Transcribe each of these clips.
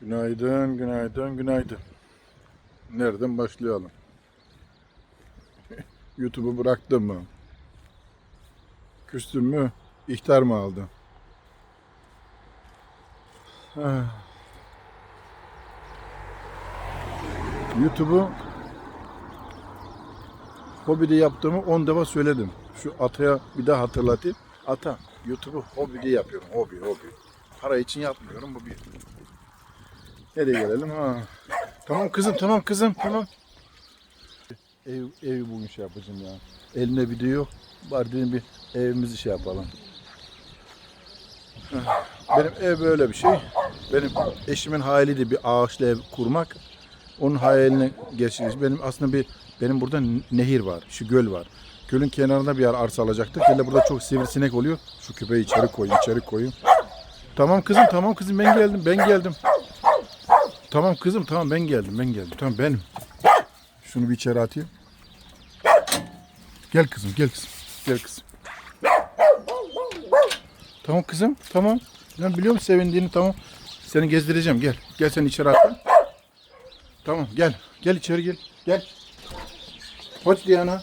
Günaydın, günaydın, günaydın. Nereden başlayalım? YouTube'u bıraktın mı? Küstün mü? İhtar mı aldın? Ah. YouTube'u hobide yaptığımı 10 defa söyledim. Şu Ata'ya bir daha hatırlatayım. Ata, YouTube'u hobide yapıyorum. Hobi, hobi. Para için yapmıyorum. Bu bir. Nereye gelelim? Ha. Tamam kızım, tamam kızım, tamam. Ev, ev bugün şey yapacağım ya. Elimde video yok. Bari dedim bir evimizi şey yapalım. Benim ev böyle bir şey. Benim eşimin hayali de bir ağaçlı ev kurmak. Onun hayalini gerçekleştirmek. Benim aslında bir benim burada nehir var, şu göl var. Gölün kenarında bir yer arsa alacaktık. Hele burada çok sivrisinek oluyor. Şu köpeği içeri koyun, içeri koyun. Tamam kızım, tamam kızım ben geldim, ben geldim. Tamam kızım, tamam ben geldim, ben geldim. Tamam benim. Şunu bir içeri atayım. Gel kızım, gel kızım, gel kızım. Tamam kızım, tamam. Ben biliyorum sevindiğini, tamam. Seni gezdireceğim, gel. Gel sen içeri at. Tamam, gel. Gel içeri gel. Gel. Hoş Diana.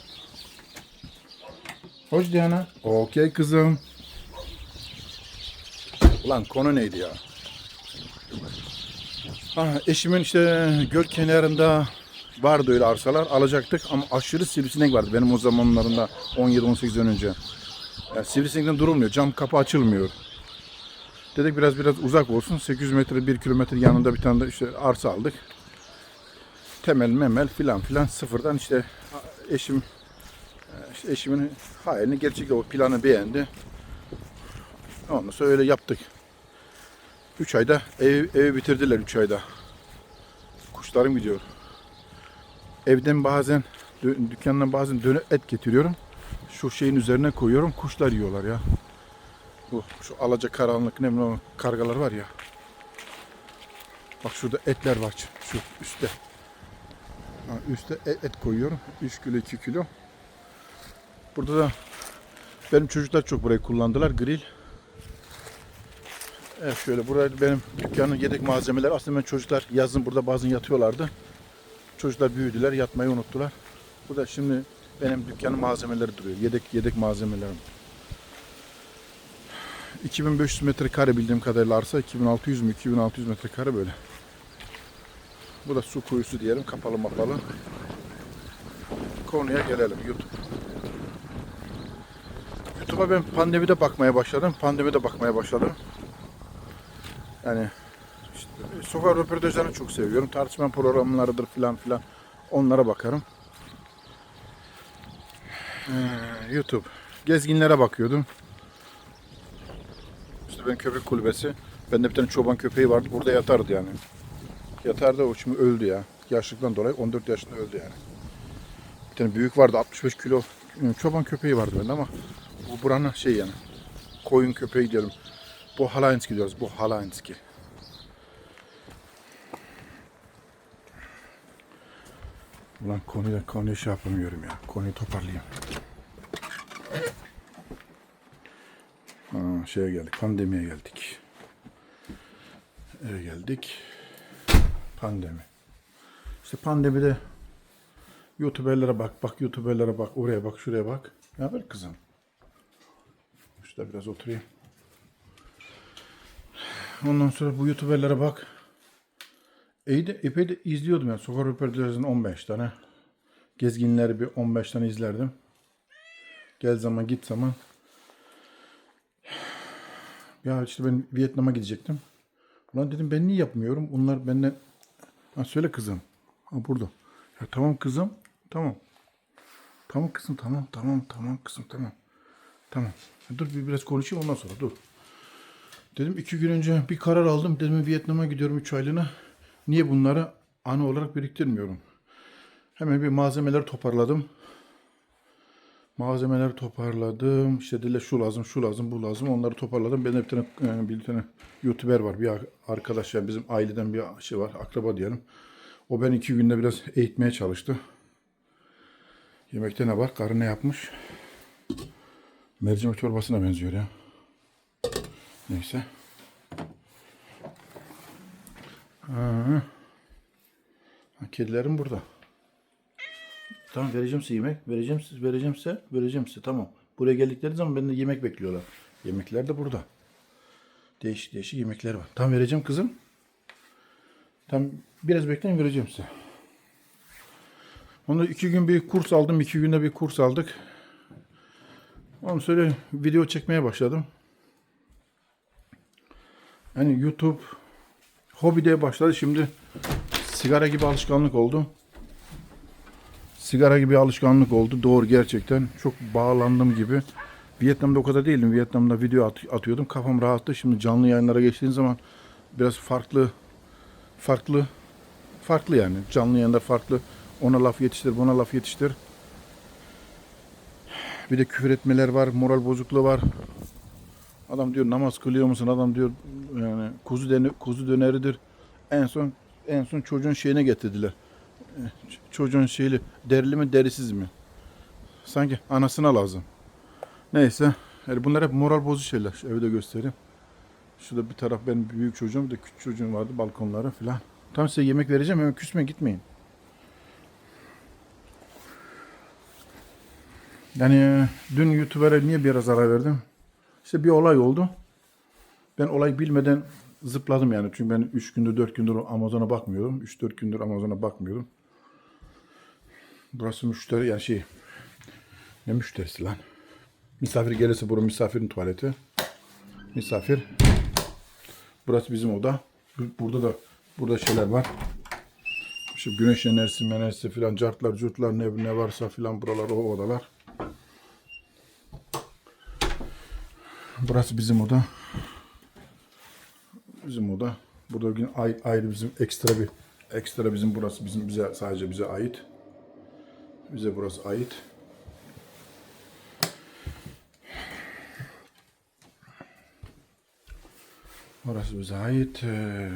Hoş Diana. Okey kızım. Ulan konu neydi ya? Eşimin işte göl kenarında vardı öyle arsalar alacaktık ama aşırı sivrisinek vardı benim o zamanlarında 17-18 önce. Yani sivrisinekten durulmuyor. Cam kapı açılmıyor. Dedik biraz biraz uzak olsun. 800 metre 1 kilometre yanında bir tane de işte arsa aldık. Temel memel filan filan sıfırdan işte eşim işte eşimin hayalini gerçekten o planı beğendi. Ondan sonra öyle yaptık. 3 ayda ev, evi bitirdiler 3 ayda. Kuşlarım gidiyor. Evden bazen dü- dükkandan bazen döne et getiriyorum. Şu şeyin üzerine koyuyorum. Kuşlar yiyorlar ya. Bu şu alaca karanlık nemli olan kargalar var ya. Bak şurada etler var. Şu üstte. Ha, üstte et, et koyuyorum. 3 kilo 2 kilo. Burada da benim çocuklar çok burayı kullandılar. Grill. Evet şöyle buraya benim dükkanın yedek malzemeler. Aslında ben çocuklar yazın burada bazen yatıyorlardı. Çocuklar büyüdüler, yatmayı unuttular. Bu da şimdi benim dükkanın malzemeleri duruyor. Yedek yedek malzemelerim. 2500 metrekare bildiğim kadarıyla arsa 2600 mü 2600 metrekare böyle. Bu da su kuyusu diyelim kapalı mapalı. Konuya gelelim YouTube. YouTube'a ben pandemide bakmaya başladım. Pandemide bakmaya başladım. Yani işte sokak röportajlarını çok seviyorum. Tartışma programlarıdır filan filan. Onlara bakarım. Ee, YouTube. Gezginlere bakıyordum. İşte ben köpek kulübesi. Bende bir tane çoban köpeği vardı. Burada yatardı yani. Yatardı o şimdi öldü ya. Yaşlıktan dolayı 14 yaşında öldü yani. Bir tane büyük vardı 65 kilo çoban köpeği vardı bende ama bu buranın şey yani koyun köpeği diyorum. Bu Halainski diyoruz. Bu Halainski. Ulan konuyu, konuyu şey yapamıyorum ya. Konuyu toparlayayım. Ha, şeye geldik. Pandemiye geldik. Eve geldik. Pandemi. İşte pandemide YouTuber'lere bak, bak YouTuber'lere bak, oraya bak, şuraya bak. Ne haber kızım? Şurada biraz oturayım. Ondan sonra bu YouTuber'lere bak. İyi de, epey de izliyordum yani. Sokak röportajlarının 15 tane. Gezginleri bir 15 tane izlerdim. Gel zaman git zaman. Ya işte ben Vietnam'a gidecektim. Ulan dedim ben niye yapmıyorum? Bunlar benden... Ha söyle kızım. Ha burada. Ya tamam kızım. Tamam. Tamam kızım tamam tamam tamam kızım tamam. Tamam. Dur bir biraz konuşayım ondan sonra dur. Dedim iki gün önce bir karar aldım. Dedim Vietnam'a gidiyorum 3 aylığına. Niye bunları anı olarak biriktirmiyorum? Hemen bir malzemeler toparladım. Malzemeler toparladım. İşte dile şu lazım, şu lazım, bu lazım. Onları toparladım. Benim bir tane, e, bir tane YouTuber var. Bir arkadaş yani bizim aileden bir şey var. Akraba diyelim. O beni iki günde biraz eğitmeye çalıştı. Yemekte ne var? Karı ne yapmış? Mercimek çorbasına benziyor ya. Neyse. Ha. Kedilerim burada. Tamam vereceğim size yemek. Vereceğim size, vereceğim size, vereceğim size. Tamam. Buraya geldikleri zaman benden yemek bekliyorlar. Yemekler de burada. Değişik değişik yemekler var. Tamam vereceğim kızım. Tam biraz bekleyin vereceğim size. Onda iki gün bir kurs aldım. iki günde bir kurs aldık. Ondan sonra video çekmeye başladım. Yani YouTube hobi diye başladı. Şimdi sigara gibi alışkanlık oldu. Sigara gibi alışkanlık oldu. Doğru gerçekten. Çok bağlandım gibi. Vietnam'da o kadar değildim. Vietnam'da video at- atıyordum. Kafam rahattı. Şimdi canlı yayınlara geçtiğin zaman biraz farklı farklı farklı yani. Canlı yayında farklı. Ona laf yetiştir, buna laf yetiştir. Bir de küfür etmeler var, moral bozukluğu var. Adam diyor namaz kılıyor musun? Adam diyor yani kuzu dene, kuzu döneridir. En son en son çocuğun şeyine getirdiler. Eh, Çocuğun şeyli derili mi derisiz mi? Sanki anasına lazım. Neyse. Yani bunlar hep moral bozucu şeyler. Şu evi de göstereyim. Şurada bir taraf benim büyük çocuğum bir de küçük çocuğum vardı balkonlara filan. Tam size yemek vereceğim hemen küsmeyin gitmeyin. Yani dün YouTuber'a niye biraz ara verdim? İşte bir olay oldu. Ben olay bilmeden zıpladım yani. Çünkü ben 3 gündür 4 gündür Amazon'a bakmıyorum. 3-4 gündür Amazon'a bakmıyorum. Burası müşteri yani şey ne müşterisi lan? Misafir gelirse burası misafirin tuvaleti. Misafir. Burası bizim oda. Bu- Burada da burada şeyler var. İşte güneş enerjisi, enerjisi filan, cartlar, curtlar ne, ne varsa filan buralar o odalar. Burası bizim oda. Bizim oda. Burada gün ay- ayrı bizim ekstra bir ekstra bizim burası bizim bize sadece bize ait. Bize burası ait. Orası bize ait. Ee,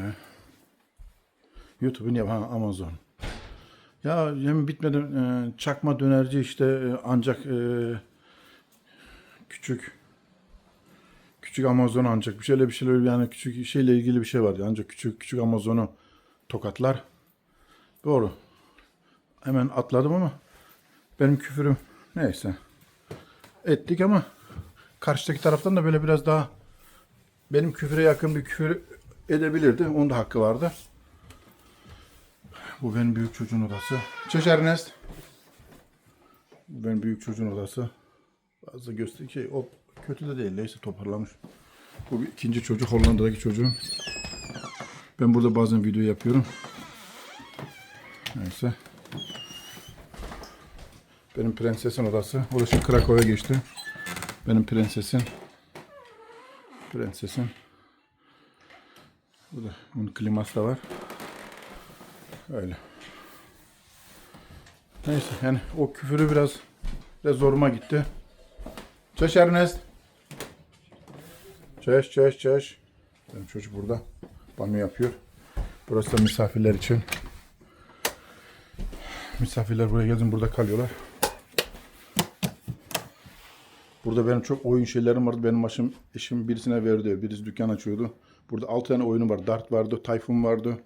YouTube'un yapan Amazon. Ya yemin bitmeden e, çakma dönerci işte e, ancak e, küçük küçük Amazon ancak bir şeyle bir şeyler yani küçük şeyle ilgili bir şey var. Ancak küçük küçük Amazon'u tokatlar. Doğru. Hemen atladım ama benim küfürüm neyse. Ettik ama karşıdaki taraftan da böyle biraz daha benim küfüre yakın bir küfür edebilirdi. Onun da hakkı vardı. Bu benim büyük çocuğun odası. Çeş Ernest. Bu benim büyük çocuğun odası. Fazla göster şey o kötü de değil. Neyse toparlamış. Bu bir ikinci çocuk Hollanda'daki çocuğum. Ben burada bazen video yapıyorum. Neyse. Benim prensesin odası. Şimdi Krakow'a geçti. Benim prensesin. Prensesin. Burada bunun kliması da var. Öyle. Neyse yani o küfürü biraz biraz zoruma gitti. Çeş Ernest. Çeş çeş çeş. Benim çocuk burada. Banyo yapıyor. Burası da misafirler için. Misafirler buraya geldim burada kalıyorlar. Burada benim çok oyun şeylerim vardı. Benim başım eşim birisine verdi. Birisi dükkan açıyordu. Burada 6 tane oyunu var. Dart vardı, Tayfun vardı.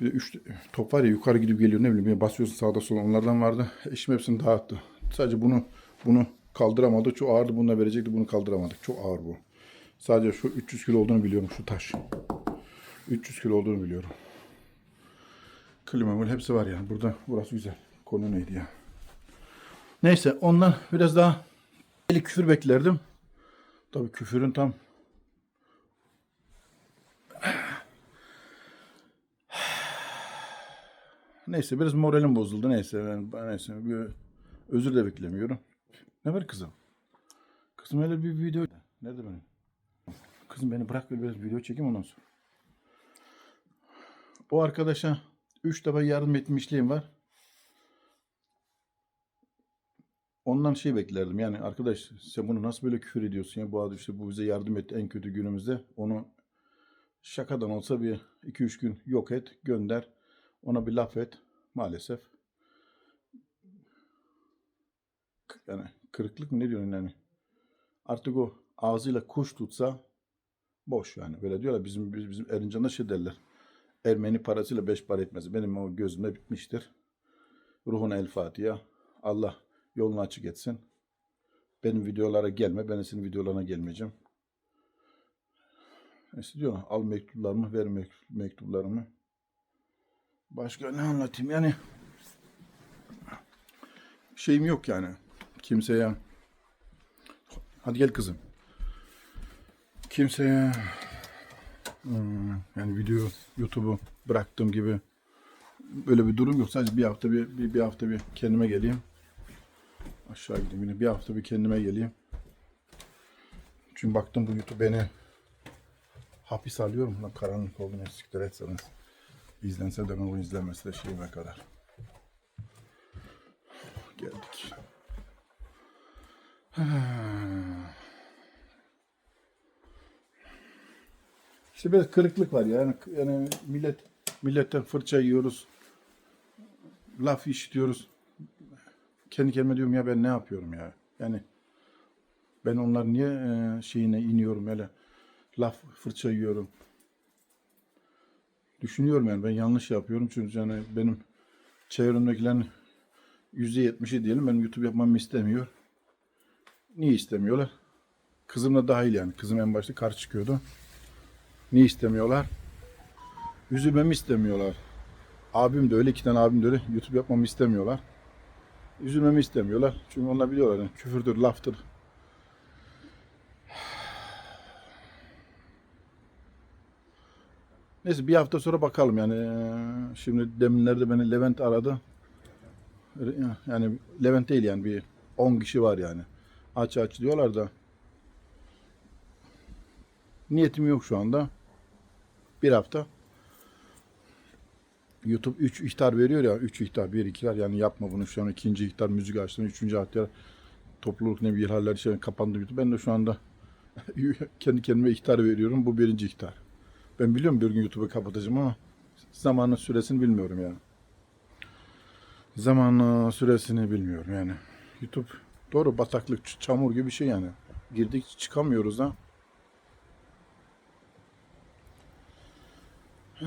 Bir de 3 top var ya yukarı gidip geliyor ne bileyim. Basıyorsun sağda sola onlardan vardı. Eşim hepsini dağıttı. Sadece bunu bunu kaldıramadı. Çok ağırdı. Bunu verecekti. Bunu kaldıramadık. Çok ağır bu. Sadece şu 300 kilo olduğunu biliyorum şu taş. 300 kilo olduğunu biliyorum. Klima hepsi var yani. Burada burası güzel. Konu neydi ya? Neyse ondan biraz daha eli küfür beklerdim. Tabii küfürün tam Neyse biraz moralim bozuldu. Neyse ben neyse bir özür de beklemiyorum. Ne var kızım? Kızım öyle bir video. Nerede benim? Kızım beni bırak bir biraz video çekeyim ondan sonra. O arkadaşa 3 defa yardım etmişliğim var. Ondan şey beklerdim. Yani arkadaş sen bunu nasıl böyle küfür ediyorsun ya? Bu adam işte bu bize yardım etti en kötü günümüzde. Onu şakadan olsa bir 2-3 gün yok et gönder. Ona bir laf et. Maalesef. Yani kırıklık mı ne diyorsun yani? Artık o ağzıyla kuş tutsa boş yani böyle diyorlar bizim bizim, Erincan'da şey derler Ermeni parasıyla beş para etmez. Benim o gözümde bitmiştir. Ruhuna el Fatiha. Allah yolunu açık etsin. Benim videolara gelme. Ben senin videolarına gelmeyeceğim. Neyse diyor. Al mektuplarımı, ver mektup- mektuplarımı. Başka ne anlatayım yani? Şeyim yok yani. Kimseye hadi gel kızım. Kimseye hmm, yani video YouTube'u bıraktığım gibi böyle bir durum yok. Sadece bir hafta bir, bir, bir hafta bir kendime geleyim. Aşağı gideyim yine. Bir hafta bir kendime geleyim. Çünkü baktım bu YouTube beni hapis alıyorum. Lan karanlık oldu ne etseniz. İzlense de o izlenmesi de şeyime kadar. Geldik. İşte biraz kırıklık var yani. Yani millet milletten fırça yiyoruz. Laf işitiyoruz. Kendi kendime diyorum ya ben ne yapıyorum ya. Yani ben onlar niye e, şeyine iniyorum öyle. Laf fırça yiyorum. Düşünüyorum yani ben yanlış yapıyorum çünkü yani benim çevremdekilerin %70'i diyelim benim YouTube yapmamı istemiyor. Niye istemiyorlar? Kızım da dahil yani. Kızım en başta karşı çıkıyordu. Niye istemiyorlar? Üzülmemi istemiyorlar. Abim de öyle, iki tane abim de öyle. YouTube yapmamı istemiyorlar. Üzülmemi istemiyorlar. Çünkü onlar biliyorlar yani küfürdür, laftır. Neyse bir hafta sonra bakalım yani. Ee, Şimdi deminlerde beni Levent aradı. Yani Levent değil yani bir 10 kişi var yani. Aç aç diyorlar da. Niyetim yok şu anda. Bir hafta. YouTube 3 ihtar veriyor ya. 3 ihtar, 1 ihtar yani yapma bunu şu an ikinci ihtar müzik açtın, üçüncü ihtar topluluk ne bir ihlaller şey kapandı YouTube. Ben de şu anda kendi kendime ihtar veriyorum. Bu birinci ihtar. Ben biliyorum bir gün YouTube'u kapatacağım ama zamanın süresini bilmiyorum yani. Zamanın süresini bilmiyorum yani. YouTube doğru bataklık, çamur gibi bir şey yani. Girdik çıkamıyoruz da.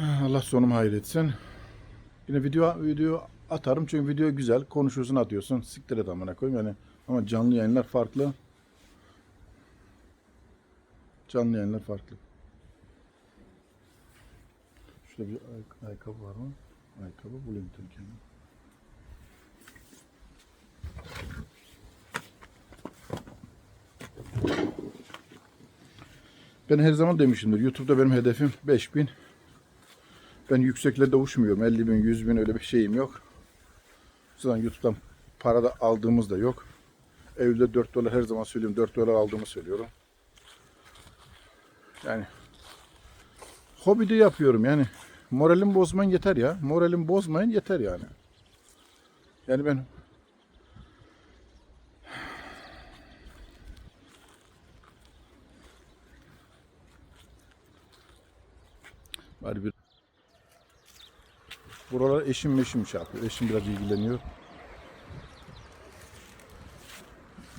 Allah sonumu hayretsin. Yine video video atarım çünkü video güzel. Konuşuyorsun atıyorsun. Siktir et amına koyayım yani. Ama canlı yayınlar farklı. Canlı yayınlar farklı. Şurada bir ay- ayakkabı var mı? Ayakkabı bulayım kendim. Ben her zaman demişimdir. YouTube'da benim hedefim 5000. Ben yükseklerde uçmuyorum. 50 bin, 100 bin öyle bir şeyim yok. Zaten YouTube'dan para da aldığımız da yok. Evde 4 dolar her zaman söylüyorum. 4 dolar aldığımı söylüyorum. Yani hobi de yapıyorum yani. Moralim bozmayın yeter ya. Moralim bozmayın yeter yani. Yani ben var bir Buralar eşim meşim şey yapıyor. Eşim biraz ilgileniyor.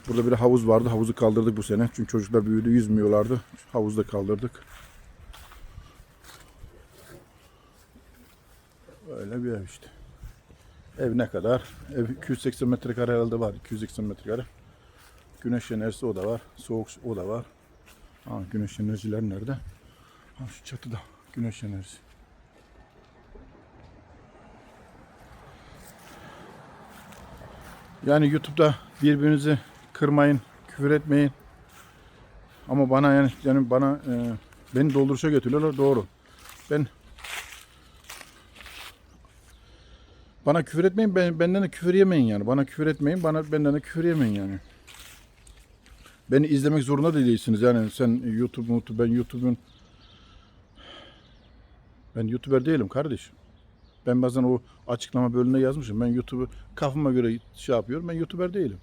Burada bir havuz vardı. Havuzu kaldırdık bu sene. Çünkü çocuklar büyüdü yüzmüyorlardı. Havuzda kaldırdık. Öyle bir ev işte. Ev ne kadar? Ev 280 metrekare herhalde var. 280 metrekare. Güneş enerjisi o da var. Soğuk o da var. Ha, güneş enerjiler nerede? Ha, şu çatıda güneş enerjisi. Yani YouTube'da birbirinizi kırmayın, küfür etmeyin. Ama bana yani, yani bana e, beni dolduruşa götürüyorlar doğru. Ben bana küfür etmeyin, ben, benden de küfür yemeyin yani. Bana küfür etmeyin, bana benden de küfür yemeyin yani. Beni izlemek zorunda da değilsiniz. Yani sen YouTube, YouTube ben YouTube'un ben YouTuber değilim kardeşim. Ben bazen o açıklama bölümüne yazmışım. Ben YouTube'u kafama göre şey yapıyorum. Ben YouTuber değilim.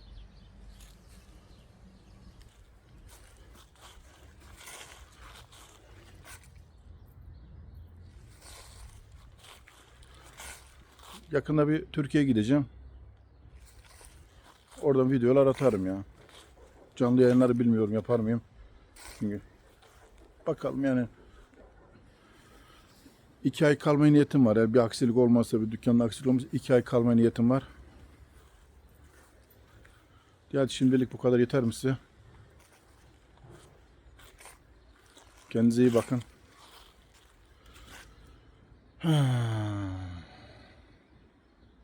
Yakında bir Türkiye'ye gideceğim. Oradan videolar atarım ya. Canlı yayınları bilmiyorum yapar mıyım? Çünkü bakalım yani iki ay kalmaya niyetim var. ya bir aksilik olmazsa, bir dükkanda aksilik olmazsa iki ay kalmaya niyetim var. Hadi şimdilik bu kadar yeter mi size? Kendinize iyi bakın.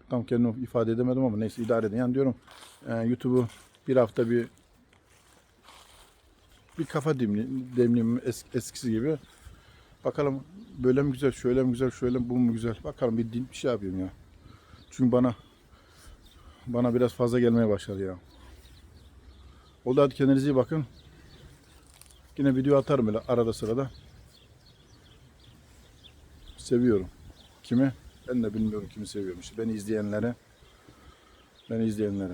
Tam kendimi ifade edemedim ama neyse idare edin. Yani diyorum e, YouTube'u bir hafta bir bir kafa demli, demleyeyim es, eskisi gibi. Bakalım böyle mi güzel, şöyle mi güzel, şöyle mi bu mu güzel. Bakalım bir, din- bir şey yapayım ya. Çünkü bana bana biraz fazla gelmeye başladı ya. Oldu hadi kendinize iyi bakın. Yine video atarım böyle arada sırada. Seviyorum. Kimi? Ben de bilmiyorum kimi seviyorum. İşte beni izleyenlere, beni izleyenlere.